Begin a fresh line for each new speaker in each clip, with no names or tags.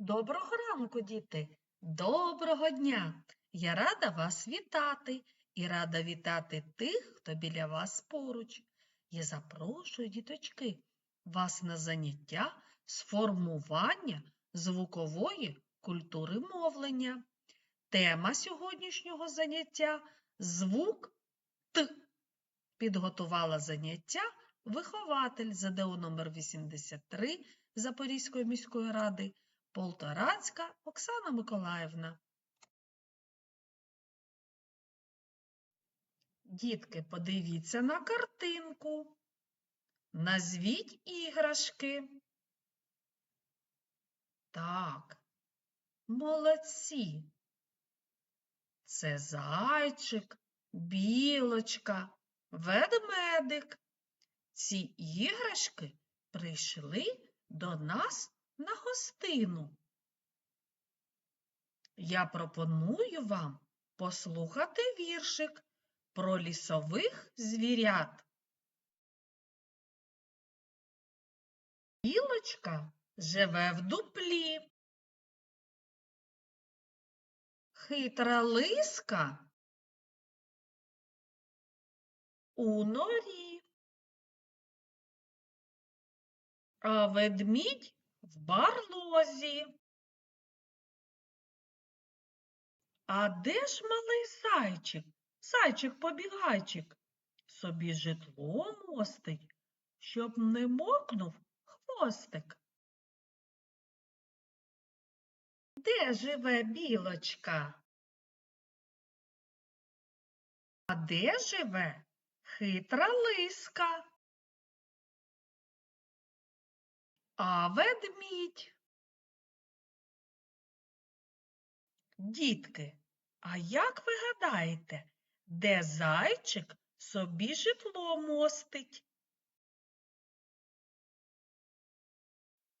Доброго ранку, діти! Доброго дня! Я рада вас вітати і рада вітати тих, хто біля вас поруч. Я запрошую, діточки, вас на заняття з формування звукової культури мовлення. Тема сьогоднішнього заняття звук Т. Підготувала заняття вихователь ЗДО номер 83 Запорізької міської ради Полторацька Оксана Миколаївна. Дітки, подивіться на картинку. Назвіть іграшки. Так, молодці. Це зайчик, білочка, ведмедик. Ці іграшки прийшли до нас на гостину. Я пропоную вам послухати віршик про лісових звірят. Білочка живе в дуплі. Хитра лиска у норі. А ведмідь в барлозі. А де ж малий зайчик? Зайчик-побігайчик собі житло мостить, щоб не мокнув хвостик. Де живе білочка? А де живе хитра лиска? А ведмідь. Дітки, а як ви гадаєте, де зайчик собі житло мостить?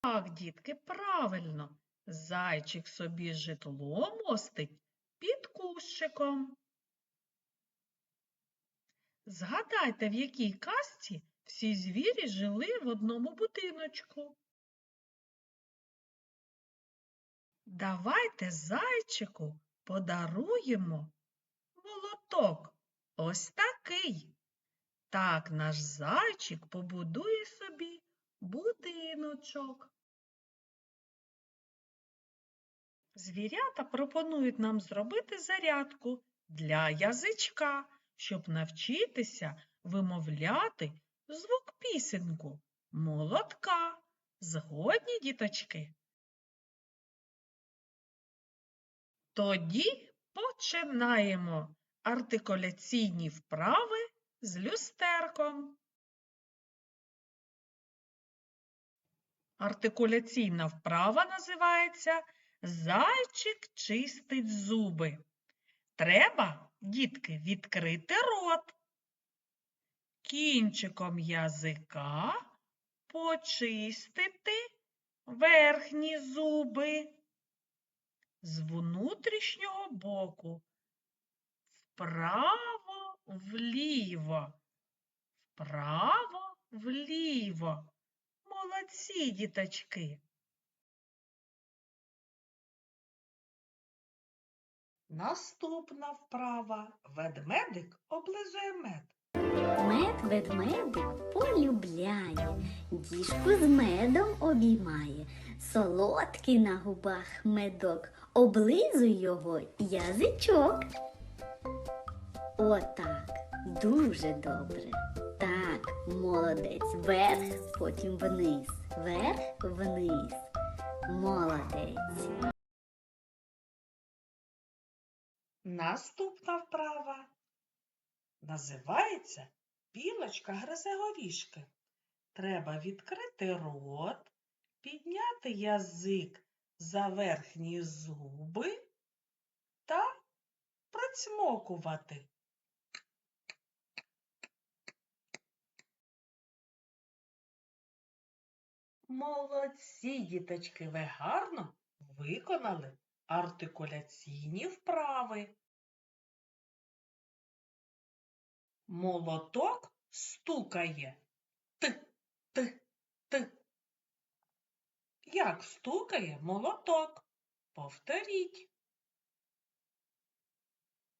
Так, дітки, правильно. Зайчик собі житло мостить під кущиком. Згадайте, в якій казці всі звірі жили в одному будиночку. Давайте зайчику подаруємо молоток. Ось такий. Так наш зайчик побудує собі будиночок. Звірята пропонують нам зробити зарядку для язичка, щоб навчитися вимовляти звук пісеньку молотка. Згодні, діточки? Тоді починаємо артикуляційні вправи з люстерком. Артикуляційна вправа називається Зайчик чистить зуби. Треба, дітки, відкрити рот. Кінчиком язика почистити верхні зуби з внутрішнього боку вправо вліво, вправо вліво. Молодці, діточки. Наступна вправа. Ведмедик облизує мед.
Мед ведмедик полюбляє, діжку з медом обіймає, солодкий на губах медок, облизуй його язичок. Отак, дуже добре. Так, молодець, вверх, потім вниз, вверх, вниз. Молодець.
Наступна вправа називається Білочка гризе горішки. Треба відкрити рот, підняти язик за верхні зуби та прицмокувати. Молодці, діточки, ви гарно виконали артикуляційні вправи. Молоток стукає. Т, т, т. Як стукає молоток? Повторіть.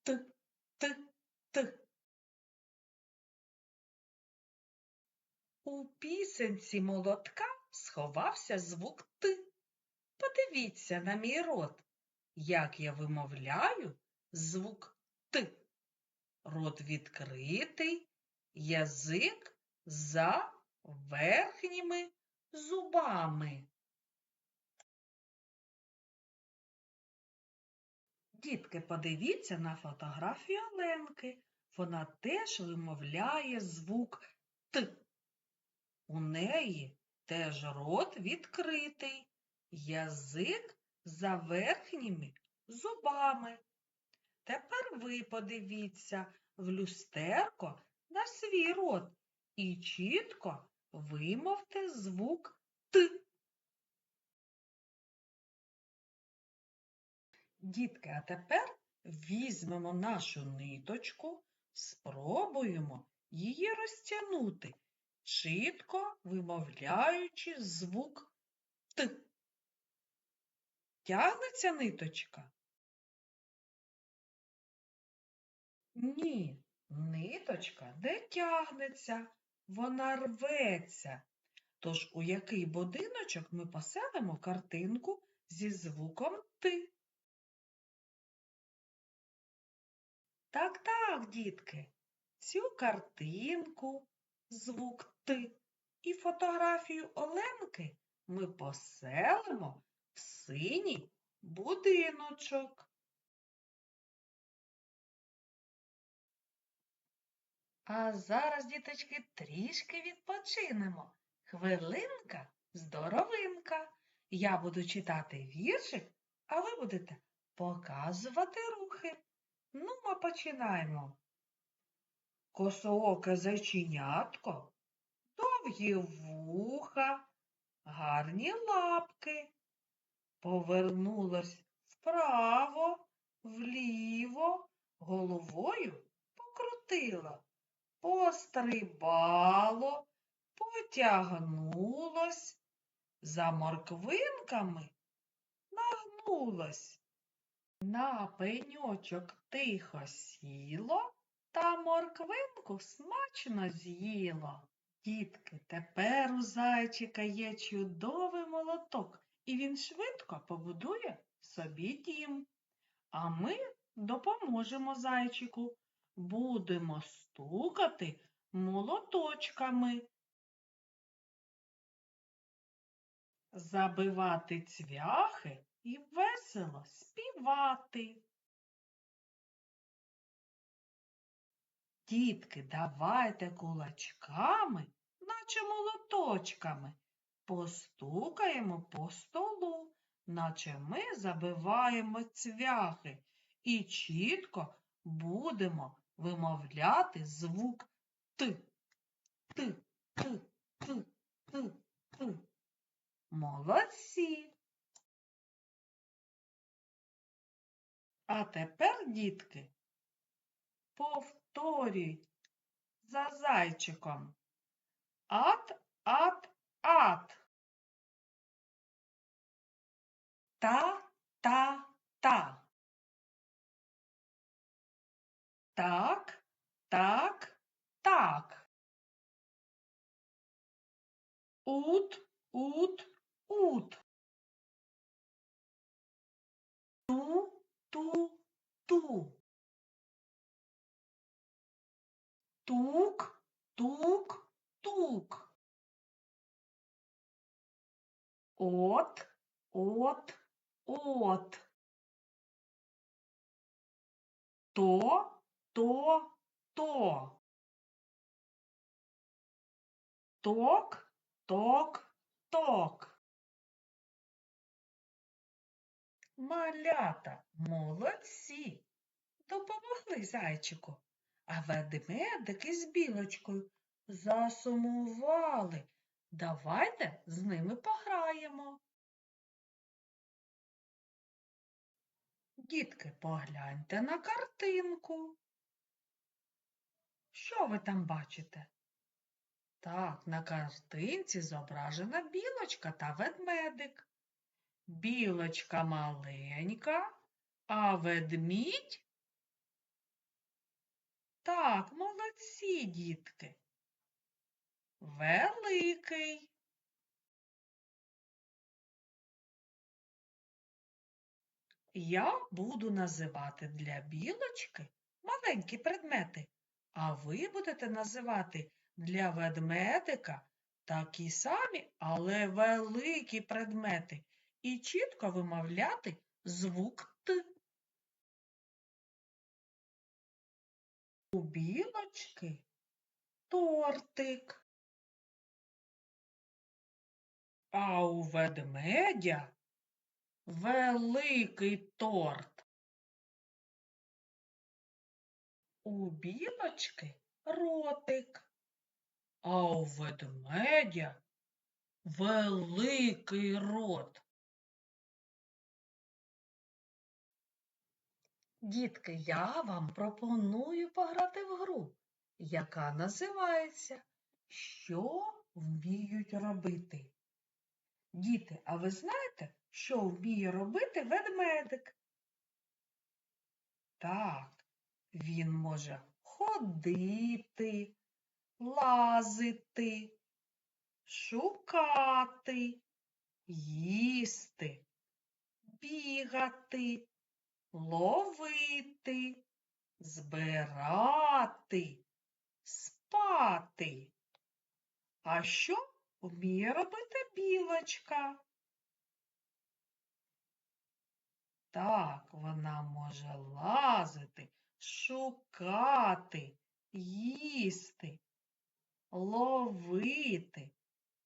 Т, т, т. У пісенці молотка сховався звук Т. Подивіться на мій рот, як я вимовляю звук Т. Рот відкритий, язик за верхніми зубами. Дітки, подивіться на фотографію Оленки. Вона теж вимовляє звук Т. У неї теж рот відкритий, язик за верхніми зубами. Тепер ви подивіться в люстерко на свій рот і чітко вимовте звук Т. Дітки, а тепер візьмемо нашу ниточку, спробуємо її розтягнути, чітко вимовляючи звук Т. Тягнеться ниточка? Ні, ниточка не тягнеться, вона рветься. Тож у який будиночок ми поселимо картинку зі звуком Т? Так, так, дітки, цю картинку, звук Т і фотографію Оленки ми поселимо в синій будиночок. А зараз, діточки, трішки відпочинемо. Хвилинка здоровинка. Я буду читати віршик, а ви будете показувати рухи. Ну, ми починаємо. Косооке зайченятко, довгі вуха, гарні лапки. Повернулась вправо, вліво, головою покрутила, пострибало, потягнулось, за морквинками нагнулось. На пеньочок тихо сіло та морквинку смачно з'їло. Дітки, тепер у зайчика є чудовий молоток, і він швидко побудує собі дім. А ми допоможемо зайчику. Будемо стукати молоточками. Забивати цвяхи і весело співати. Дітки, давайте кулачками, наче молоточками, постукаємо по столу, наче ми забиваємо цвяхи і чітко будемо вимовляти звук Т. Т, Т, Т, Т, Т. Молодці. А тепер, дітки, повторюй за зайчиком. Ат, ат, ат. Та, та, та. Так, так, так. Ут, ут, ут. Ту, ту, ту. Тук, тук, тук. От, от, от. То, то, то. Ток, ток, ток. Малята, молодці, допомогли зайчику, а ведмедики з білочкою засумували. Давайте з ними пограємо. Дітки, погляньте на картинку. Що ви там бачите? Так, на картинці зображена білочка та ведмедик. Білочка маленька, а ведмідь. Так, молодці, дітки. Великий. Я буду називати для білочки маленькі предмети, а ви будете називати для ведмедика такі самі, але великі предмети і чітко вимовляти звук Т. У білочки тортик, а у ведмедя великий торт. У білочки ротик, а у ведмедя великий рот. Дітки, я вам пропоную пограти в гру, яка називається Що вміють робити? Діти, а ви знаєте, що вміє робити ведмедик? Так, він може ходити, лазити, шукати, їсти, бігати, ловити, збирати, спати. А що вміє робити білочка? Так, вона може лазити, шукати, їсти, ловити,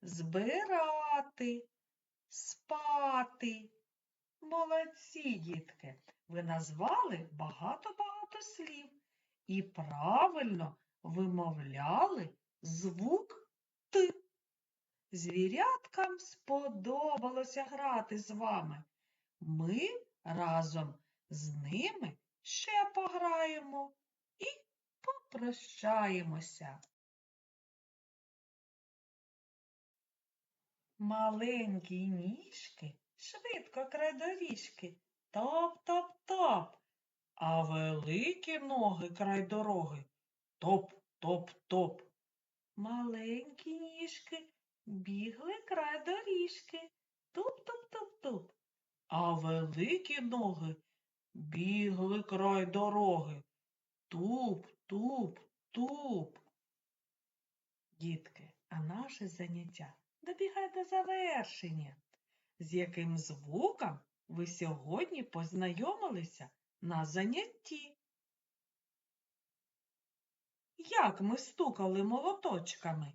збирати, спати. Молодці, дітки, ви назвали багато-багато слів і правильно вимовляли звук Т. Звіряткам сподобалося грати з вами. Ми разом з ними ще пограємо і попрощаємося. Маленькі ніжки швидко край доріжки, топ-топ-топ, а великі ноги край дороги топ-топ-топ. Маленькі ніжки бігли край доріжки, туп-туп-туп-туп, а великі ноги бігли край дороги. Туп, туп, туп. Дітки, а наше заняття добігає до завершення. З яким звуком ви сьогодні познайомилися на занятті? Як ми стукали молоточками?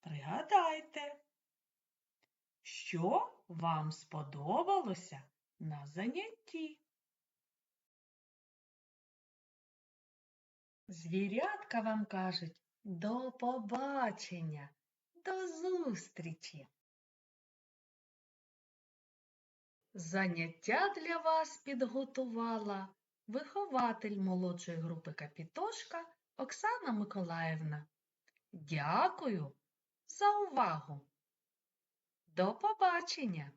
Пригадайте, що вам сподобалося на занятті? Звірятка вам кажуть до побачення, до зустрічі. Заняття для вас підготувала вихователь молодшої групи Капітошка Оксана Миколаївна. Дякую за увагу. До побачення!